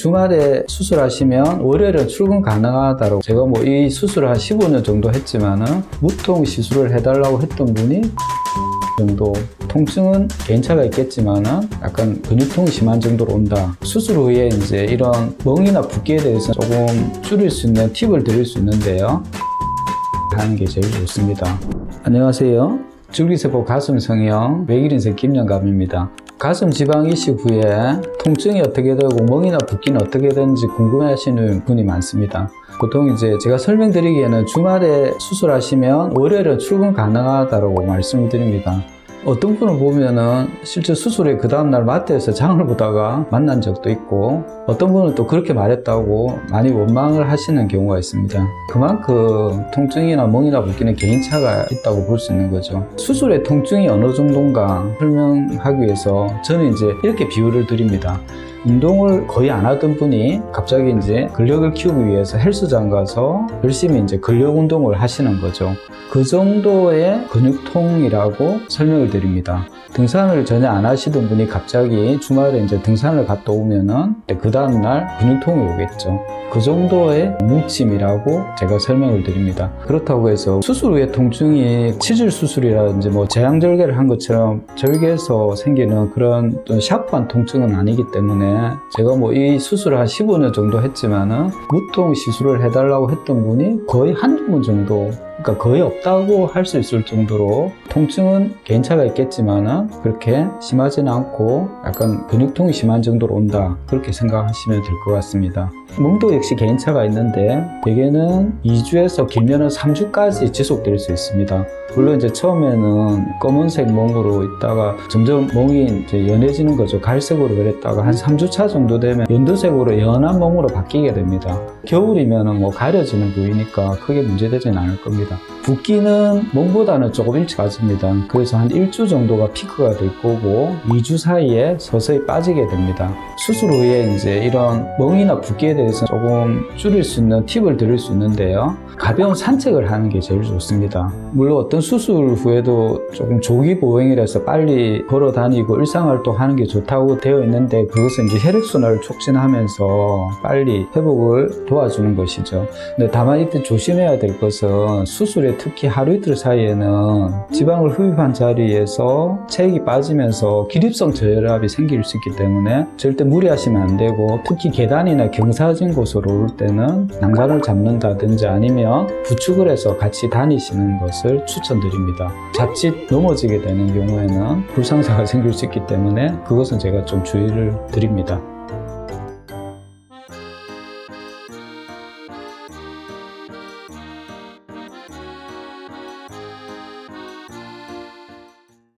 주말에 수술하시면 월요일은 출근 가능하다고 제가 뭐 이 수술을 한 15년 정도 했지만은 무통 시술을 해달라고 했던 분이 정도 통증은 개인차가 있겠지만은 약간 근육통이 심한 정도로 온다. 수술 후에 이제 이런 멍이나 붓기에 대해서 조금 줄일 수 있는 팁을 드릴 수 있는데요. 하는 게 제일 좋습니다. 안녕하세요. 줄기세포 가슴 성형 외길인생 김영감입니다. 가슴 지방 이식 후에 통증이 어떻게 되고 멍이나 붓기는 어떻게 되는지 궁금해하시는 분이 많습니다. 보통 이제 제가 설명드리기에는 주말에 수술하시면 월요일은 출근 가능하다고 말씀을 드립니다. 어떤 분을 보면은 실제 수술에 그 다음날 마트에서 장을 보다가 만난 적도 있고 어떤 분은 또 그렇게 말했다고 많이 원망을 하시는 경우가 있습니다. 그만큼 통증이나 멍이나 붓기는 개인차가 있다고 볼 수 있는 거죠. 수술의 통증이 어느 정도인가 설명하기 위해서 저는 이제 이렇게 비유를 드립니다. 운동을 거의 안 하던 분이 갑자기 이제 근력을 키우기 위해서 헬스장 가서 열심히 이제 근력 운동을 하시는 거죠. 그 정도의 근육통이라고 설명을 드립니다. 등산을 전혀 안 하시던 분이 갑자기 주말에 이제 등산을 갔다 오면은 그 다음날 근육통이 오겠죠. 그 정도의 뭉침이라고 제가 설명을 드립니다. 그렇다고 해서 수술 후에 통증이 치질 수술이라든지 뭐 제왕절개를 한 것처럼 절개에서 생기는 그런 또 샤프한 통증은 아니기 때문에 제가 뭐 이 수술을 한 15년 정도 했지만은 무통 시술을 해달라고 했던 분이 거의 한두 분 정도 그러니까 거의 없다고 할 수 있을 정도로 통증은 개인차가 있겠지만은 그렇게 심하지는 않고 약간 근육통이 심한 정도로 온다 그렇게 생각하시면 될 것 같습니다. 멍도 역시 개인차가 있는데 대개는 2주에서 길면은 3주까지 지속될 수 있습니다. 물론 이제 처음에는 검은색 멍으로 있다가 점점 멍이 이제 연해지는 거죠. 갈색으로 그랬다가 한 3주차 정도 되면 연두색으로 연한 멍으로 바뀌게 됩니다. 겨울이면은 뭐 가려지는 부위니까 크게 문제되지는 않을 겁니다. 감사합니다. 붓기는 멍보다는 조금 일찍 빠집니다. 그래서 한 1주 정도가 피크가 될 거고 2주 사이에 서서히 빠지게 됩니다. 수술 후에 이제 이런 멍이나 붓기에 대해서 조금 줄일 수 있는 팁을 드릴 수 있는데요. 가벼운 산책을 하는 게 제일 좋습니다. 물론 어떤 수술 후에도 조금 조기 보행이라서 빨리 걸어 다니고 일상활동 하는 게 좋다고 되어 있는데 그것은 이제 혈액순환을 촉진하면서 빨리 회복을 도와주는 것이죠. 근데 다만 이때 조심해야 될 것은 수술에 특히 하루 이틀 사이에는 지방을 흡입한 자리에서 체액이 빠지면서 기립성 저혈압이 생길 수 있기 때문에 절대 무리하시면 안 되고 특히 계단이나 경사진 곳으로 올 때는 난간을 잡는다든지 아니면 부축을 해서 같이 다니시는 것을 추천드립니다. 자칫 넘어지게 되는 경우에는 불상사가 생길 수 있기 때문에 그것은 제가 좀 주의를 드립니다.